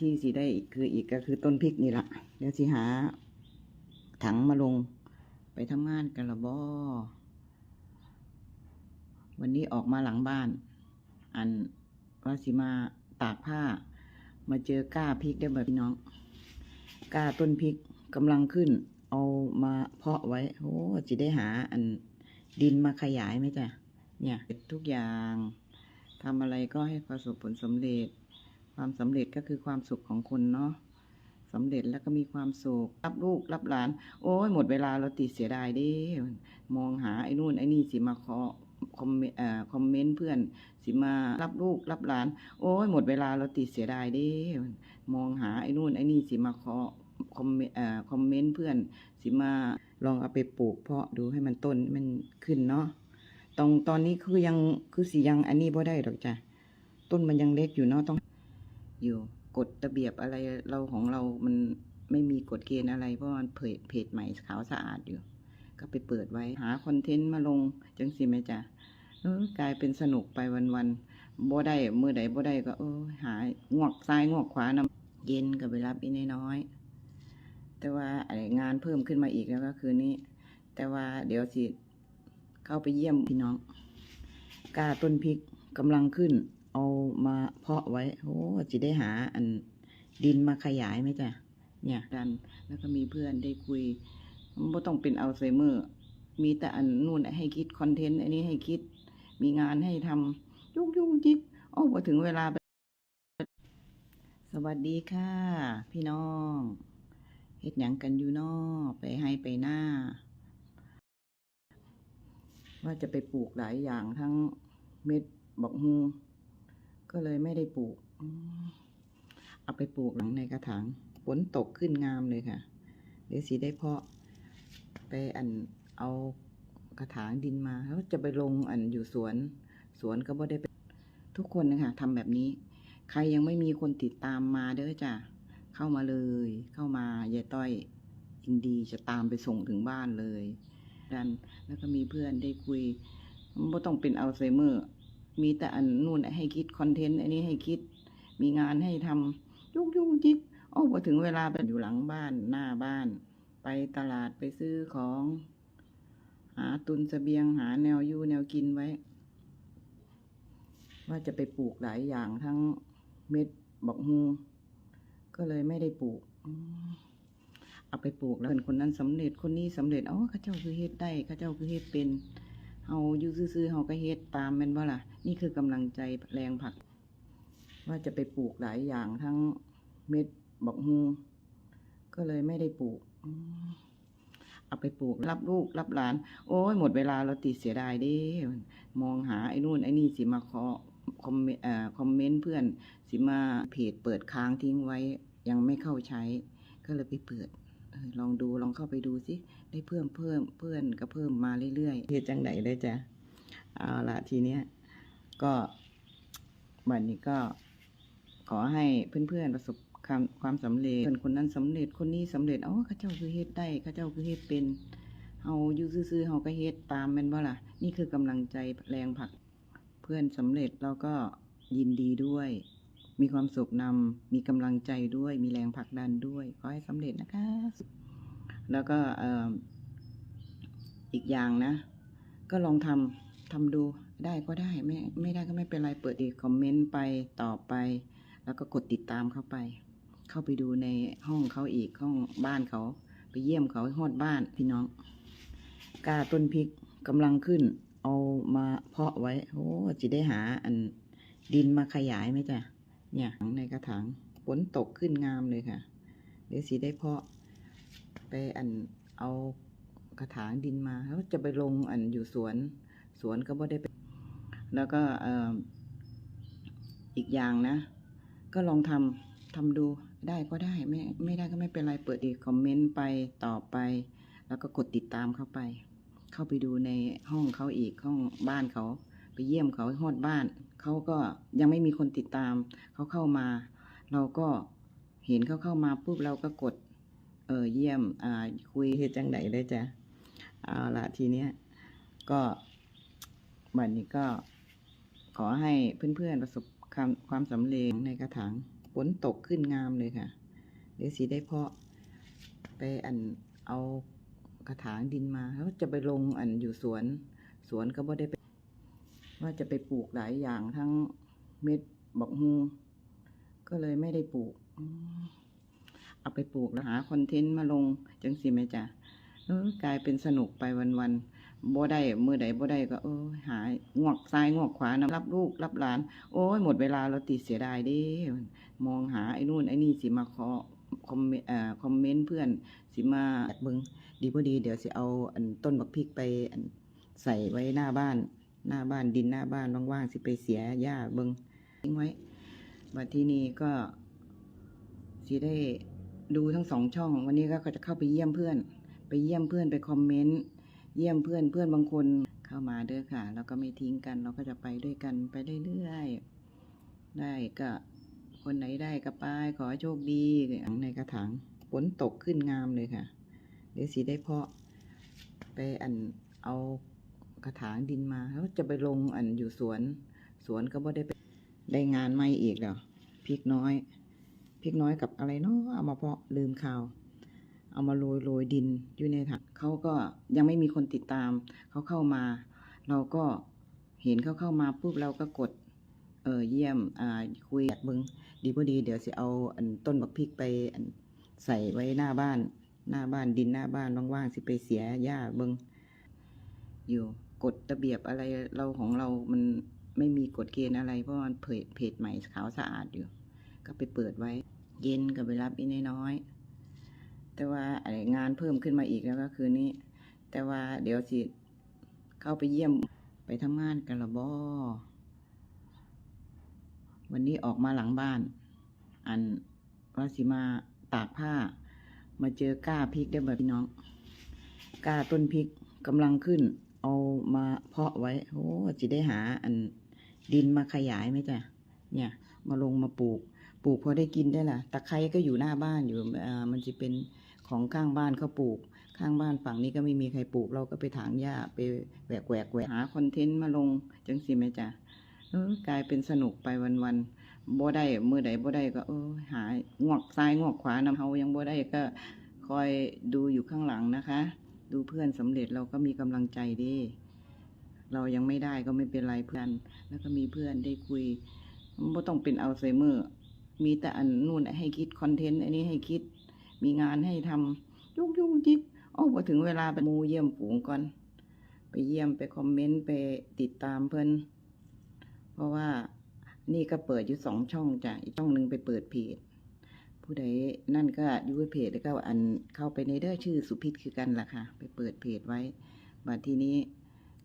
ที่สีได้อีกคืออีกก็คือต้นพริกนี่แหละเดี๋ยวสิหา ถังมาลงไปทำงานกันละบอวันนี้ออกมาหลังบ้าน อันว่าสิมาตากผ้า มาเจอก้าพริกได้แบบพี่น้องก้าต้นพริกกำลังขึ้น เอามาเพาะไว้โอ้จะได้หา อันดินมาขยายไหมจ๊ะเนี่ยทุกอย่างทำอะไรก็ให้ประสบผลสำเร็จ ความสำเร็จก็คือความสุขของคนเนาะสำเร็จแล้วก็มีความสุขรับลูกรับหลาน โอ้ยหมดเวลาเราติดเสียดายดิมองหาไอ้นู่นไอ้นี่สิมาขอคอมเมนต์เอ่อคอมเมนต์เพื่อนสิมารับลูกรับหลาน โอ้ยหมดเวลาเราติดเสียดายดิมองหาไอ้นู่นไอ้นี่สิมาขอคอมเมนต์เอ่อคอมเมนต์เพื่อนสิมาลองเอาไปปลูกเพาะดูให้มันต้นมันขึ้นเนาะตรงตอนนี้คือยังคือสิยังอันนี้บ่ได้ดอกจ้ะต้นมันยังเล็กอยู่เนาะต้อง อยู่กฎระเบียบอะไรเราของเรามันไม่มีกฎเกณฑ์อะไร เพราะมันเพจใหม่ขาวสะอาดอยู่ ก็ไปเปิดไว้หาคอนเทนต์มาลงจังสิแม่จ้ะเออกลายเป็นสนุกไปวันๆบ่ได้มือใดบ่ได้ก็เออหางวกซ้ายงวกขวานำเย็นก็ไปรับอีน้อยแต่ว่าอะไรงานเพิ่มขึ้นมาอีกแล้วก็คือนี้ แต่ว่าเดี๋ยวสิเข้าไปเยี่ยมพี่น้องกาต้นพริกกำลังขึ้น เอามาเพาะไว้โอ้จะได้หาอันดินมาขยายไหมจ๊ะเนี่ยกันแล้วก็มีเพื่อนได้คุยไม่ต้องเป็นอัลไซเมอร์ มีแต่อันนู่นให้คิดคอนเทนต์อันนี้ให้คิด มีงานให้ทำยุ่งยุ่งจิบโอ้พอถึงเวลา สวัสดีค่ะ พี่น้องเฮ็ดหยังกันอยู่นอไปให้ไปหน้า ว่าจะไปปลูกหลายอย่างทั้งเม็ดบอกฮู ก็เลยไม่ได้ปลูก เอาไปปลูกหลังในกระถางฝนตกขึ้นงามเลยค่ะ เดี๋ยวสีได้เพาะ ไปอันเอากระถางดินมา แล้วจะไปลงอันอยู่สวน สวนก็บ่ได้ไปทุกคนนะคะทำแบบนี้ ใครยังไม่มีคนติดตามมาเด้อจ้ะ เข้ามาเลย เข้ามายายต้อยยินดีจะตามไปส่งถึงบ้านเลยดันแล้วก็มีเพื่อนได้คุยไม่ต้องเป็นอัลไซเมอร์ มีแต่อันนู่นให้คิดคอนเทนต์อันนี้ให้คิด มีงานให้ทำยุ่งยุ่งจิบโอ้พอถึงเวลาแบบอยู่หลังบ้านหน้าบ้าน ไปตลาดไปซื้อของ หาตุนเสบียงหาแนวอยู่แนวกินไว้ ว่าจะไปปลูกหลายอย่างทั้งเม็ดบอกฮูก็เลยไม่ได้ปลูกเอาไปปลูกแล้วเป็นคนนั้นสำเร็จคนนี้สำเร็จอ๋อข้าเจ้าคือเฮ็ดได้ข้าเจ้าคือเฮ็ดเป็น เฮาอยู่ซื่อๆเฮาก็เฮ็ดตามแม่นบ่ล่ะ นี่คือกำลังใจแรงผลัก ว่าจะไปปลูกหลายอย่างทั้งเม็ดบอกฮูก็เลยไม่ได้ปลูกเอาไปปลูกรับลูกรับหลาน โอ้ยหมดเวลาเราติดเสียดายเดิมองหาไอ้นู่นไอ้นี่สิมาขอคอมเมนต์เอ่อคอมเมนต์เพื่อนสิมาเพจเปิดค้างทิ้งไว้ยังไม่เข้าใช้ ก็เลยไปเปิด ลองดูลองเข้าไปดูสิได้เพิ่มเพิ่มเพื่อนก็เพิ่มมาเรื่อยๆเฮ็ดจังไดเลยจ้ะเอาละทีเนี้ยก็วันนี้ก็ขอให้เพื่อนๆประสบความความสำเร็จเพื่อนคนนั้นสำเร็จคนนี้สำเร็จอ๋อข้าเจ้าคือเฮ็ดได้ข้าเจ้าคือเฮ็ดเป็นเฮาอยู่ซื่อๆเฮาก็เฮ็ดตามแม่นบ่ล่ะ นี่คือกำลังใจแรงผลักเพื่อนสำเร็จเราก็ยินดีด้วย มีความสุขนำมีกำลังใจด้วย มีแรงผลักดันด้วย ขอให้สำเร็จนะคะ แล้วก็อ,อีกอย่างนะ ก็ลองทำทำดูได้ก็ได้ไม่ไม่ได้ก็ไม่เป็นไรเปิดอีกคอมเมนต์ไปตอบไป แล้วก็กดติดตามเข้าไป เข้าไปดูในห้องเขาอีกห้องบ้านเขา ไปเยี่ยมเขาให้ฮอดบ้านพี่น้องกาต้นพริกกำลังขึ้น เอามาเพาะไว้โอ้จะได้หาอันดินมาขยายไหมจ้ะ เนี่ยในกระถางฝนตกขึ้นงามเลยค่ะ เดี๋ยวสีได้เพาะไปอันเอากระถางดินมาแล้วจะไปลงอันอยู่สวนสวนก็บ่ได้ไป แล้วก็เอ่ออีกอย่างนะ ก็ลองทำทำดูได้ก็ได้ไม่ไม่ได้ก็ไม่เป็นไรเปิดอีกคอมเมนต์ไปต่อไป แล้วก็กดติดตามเข้าไป เข้าไปดูในห้องเขาอีกห้องบ้านเขา ไปเยี่ยมเขาให้ฮอดบ้าน เขาก็ยังไม่มีคนติดตาม เขาเข้ามา เราก็เห็นเขาเข้ามาปุ๊บเราก็กด เออเยี่ยม อ่า คุยเฮ็ดจังไดเลยจ้ะเอาละทีเนี้ยก็วันนี้ก็ขอให้เพื่อนๆประสบความความสำเร็จในกระถางฝนตกขึ้นงามเลยค่ะ เดี๋ยวสิได้เพาะ ไปอันเอากระถางดินมาแล้วจะไปลงอันอยู่สวน สวนก็บ่ได้ไป ว่าจะไปปลูกหลายอย่างทั้งเม็ดบอกฮูก็เลยไม่ได้ปลูก เอาไปปลูกแล้วหาคอนเทนต์มาลงจังสิไหมจ๊ะเออกลายเป็นสนุกไปวันๆบ่ได้มือใดบ่ได้ก็เออหายงวกซ้ายงวกขวานะรับลูกรับหลาน โอ้ยหมดเวลาเราติดเสียดายเดิมองหาไอ้นู่นไอ้นี่สิมาขอคอมเมนต์อ่าคอมเมนต์เพื่อนสิมาเบิ่งดีบ่ดีเดี๋ยวสิเอาอันต้นบักพริกไปใส่ไว้หน้าบ้าน หน้าบ้านดินหน้าบ้านว่างๆสิไปเสียหญ้าเบิงทิ้งไว้บัดที่นี้ก็สิได้ดูทั้งสองช่อง วันนี้ก็จะเข้าไปเยี่ยมเพื่อน ไปเยี่ยมเพื่อนไปคอมเมนต์เยี่ยมเพื่อนเพื่อนบางคนเข้ามาเด้อค่ะแล้วก็ไม่ทิ้งกัน เราก็จะไปด้วยกันไปเรื่อยๆได้ก็คนไหนได้ก็ไปขอโชคดีในกระถางฝนตกขึ้นงามเลยค่ะ เดี๋ยวสิได้เพาะ ไปอันเอา กระถางดินมา แล้วจะไปลงอันอยู่สวน สวนก็บ่ได้ไปได้งานไม่อีกแล้วพริกน้อยพริกน้อยกับอะไรเนาะเอามาเพาะลืมข่าว เอามาโรยโรยดินอยู่ในถังเขาก็ยังไม่มีคนติดตาม เขาเข้ามา เราก็เห็นเขาเข้ามาปุ๊บเราก็กด เออเยี่ยมอ่าคุยเบิงดีพอดี เดี๋ยวสิเอาอันต้นบักพริกไปอันใส่ไว้หน้าบ้าน หน้าบ้านดินหน้าบ้านว่างๆสิไปเสียหญ้าเบิงอยู่ กฎระเบียบอะไรเราของเรามันไม่มีกฎเกณฑ์อะไรเพราะมันเพจเพจใหม่ขาวสะอาดอยู่ ก็ไปเปิดไว้ เย็นก็ไปรับอีน้อยๆแต่ว่าอะไอ้งานเพิ่มขึ้นมาอีกแล้วก็คือนี้ แต่ว่าเดี๋ยวสิเข้าไปเยี่ยมไปทำงานกันละบอวันนี้ออกมาหลังบ้าน อันว่าสิมาตากผ้า มาเจอก้าพริกได้แบบพี่น้องกล้าต้นพริกกำลังขึ้น เอามาเพาะไว้โอ้จะได้หาอันดินมาขยายไหมจ๊ะเนี่ย มาลงมาปลูก ปลูกพอได้กินได้ล่ะตะไคร้ก็อยู่หน้าบ้านอยู่อ่ามันจะเป็นของข้างบ้านเขาปลูก ข้างบ้านฝั่งนี้ก็ไม่มีใครปลูก เราก็ไปถางหญ้าไปแหวกแหวกแหวกหาคอนเทนต์มาลงจังสิไหมจ๊ะกลายเป็นสนุกไปวันๆบ่ได้มือใดบ่ได้ก็เออหางวกซ้ายงวกขวานำเฮายังบ่ได้ก็คอยดูอยู่ข้างหลังนะคะ ดูเพื่อนสำเร็จเราก็มีกำลังใจดี เรายังไม่ได้ก็ไม่เป็นไรเพื่อน แล้วก็มีเพื่อนได้คุยไม่ต้องเป็นอัลไซเมอร์ มีแต่อันนู่นให้คิดคอนเทนต์อันนี้ให้คิด มีงานให้ทำยุ่งยุ่งจิกโอ้พอถึงเวลาไปมูเยี่ยมฝูงก่อน ไปเยี่ยมไปคอมเมนต์ไปติดตามเพื่อนเพราะว่านี่ก็เปิดอยู่สองช่องจ้ะอีกช่องหนึ่งไปเปิดเพจ ผู้ใดนั่นก็ยูเพจแล้วก็อันเข้าไปในเด้อชื่อสุพิษคือกันล่ะค่ะ ไปเปิดเพจไว้บัดทีนี้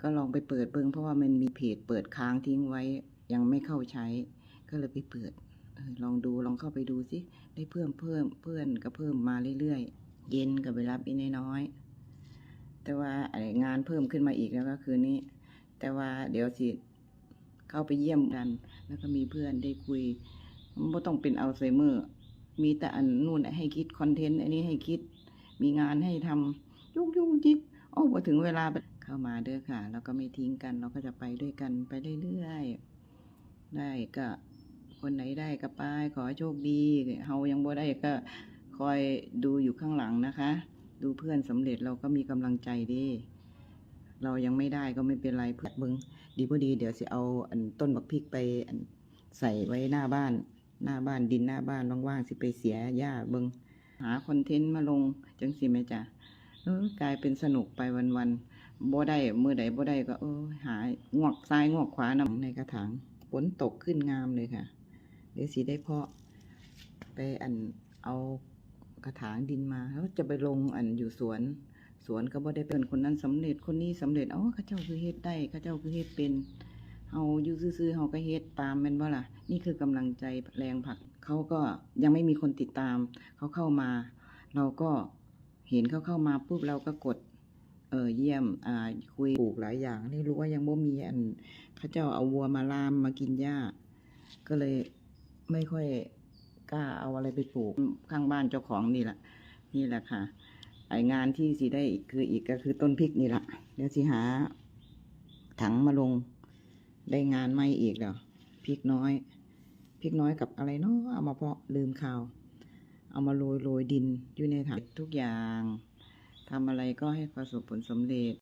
ก็ลองไปเปิดเบิ่งเพราะว่ามันมีเพจเปิดค้างทิ้งไว้ ยังไม่เข้าใช้ ก็เลยไปเปิดออลองดูลองเข้าไปดูสิได้เพิ่มเพิ่มเพื่อนก็เพิ่มมาเรื่อยๆ เย็นก็ไปรับอีน้อยแต่ว่าไอ้งานเพิ่มขึ้นมาอีกแล้วก็คือนี้ แต่ว่าเดี๋ยวสิเข้าไปเยี่ยมกัน แล้วก็มีเพื่อนได้คุยไม่ต้องเป็นอัลไซเมอร์ มีแต่อันนู่นให้คิดคอนเทนต์อันนี้ให้คิด มีงานให้ทำยุ่งยุ่งจิกโอ้พอถึงเวลาเข้ามาเด้อค่ะแล้วก็ไม่ทิ้งกัน เราก็จะไปด้วยกันไปเรื่อยๆได้ก็คนไหนได้ก็ไปขอโชคดีเฮายังบ่ได้ก็คอยดูอยู่ข้างหลังนะคะ ดูเพื่อนสำเร็จเราก็มีกำลังใจดีเรายังไม่ได้ก็ไม่เป็นไรเพื่อนบิงดีพอดีเดี๋ยวสิเอาอันต้นบักพริกไปใส่ไว้หน้าบ้าน หน้าบ้านดินหน้าบ้านว่างๆสิไปเสียหญ้าเบิงหาคอนเทนต์มาลงจังสิไหมจ๊ะเออกลายเป็นสนุกไปวันๆบ่ได้มือใดบ่ได้ก็เออหางวกซ้ายงวกขวานำในกระถางฝนตกขึ้นงามเลยค่ะเดี๋ยวสิได้เพาะ ไปอันเอากระถางดินมาแล้วจะไปลงอันอยู่สวน สวนก็บ่ได้เป็นคนนั้นสำเร็จคนนี้สำเร็จอ๋อข้าเจ้าคือเฮ็ดได้ข้าเจ้าคือเฮ็ดเป็น เฮาอยู่ซื่อๆเฮาก็เฮ็ดตามแม่นบ่ล่ะ นี่คือกำลังใจแรงผลัก เขาก็ยังไม่มีคนติดตาม เขาเข้ามา เราก็เห็นเขาเข้ามาปุ๊บเราก็กด เออเยี่ยม อ่า คุยปลูกหลายอย่าง นี่รู้ว่ายังบ่มีอันเขาเจ้าเอาวัวมาลามมากินหญ้า ก็เลยไม่ค่อยกล้าเอาอะไรไปปลูกข้างบ้านเจ้าของนี่แหละ นี่แหละค่ะ ไองานที่สิได้คืออีกก็คือต้นพริกนี่แหละเดี๋ยวสิหาถังมาลง ได้งานไม่อีกแล้วพริกน้อยพพริกน้อยกับอะไรเนาะเอามาเพาะลืมข่าว เอามาโรยโรยดินอยู่ในถังทุกอย่างทำอะไรก็ให้ประสบผลสำเร็จ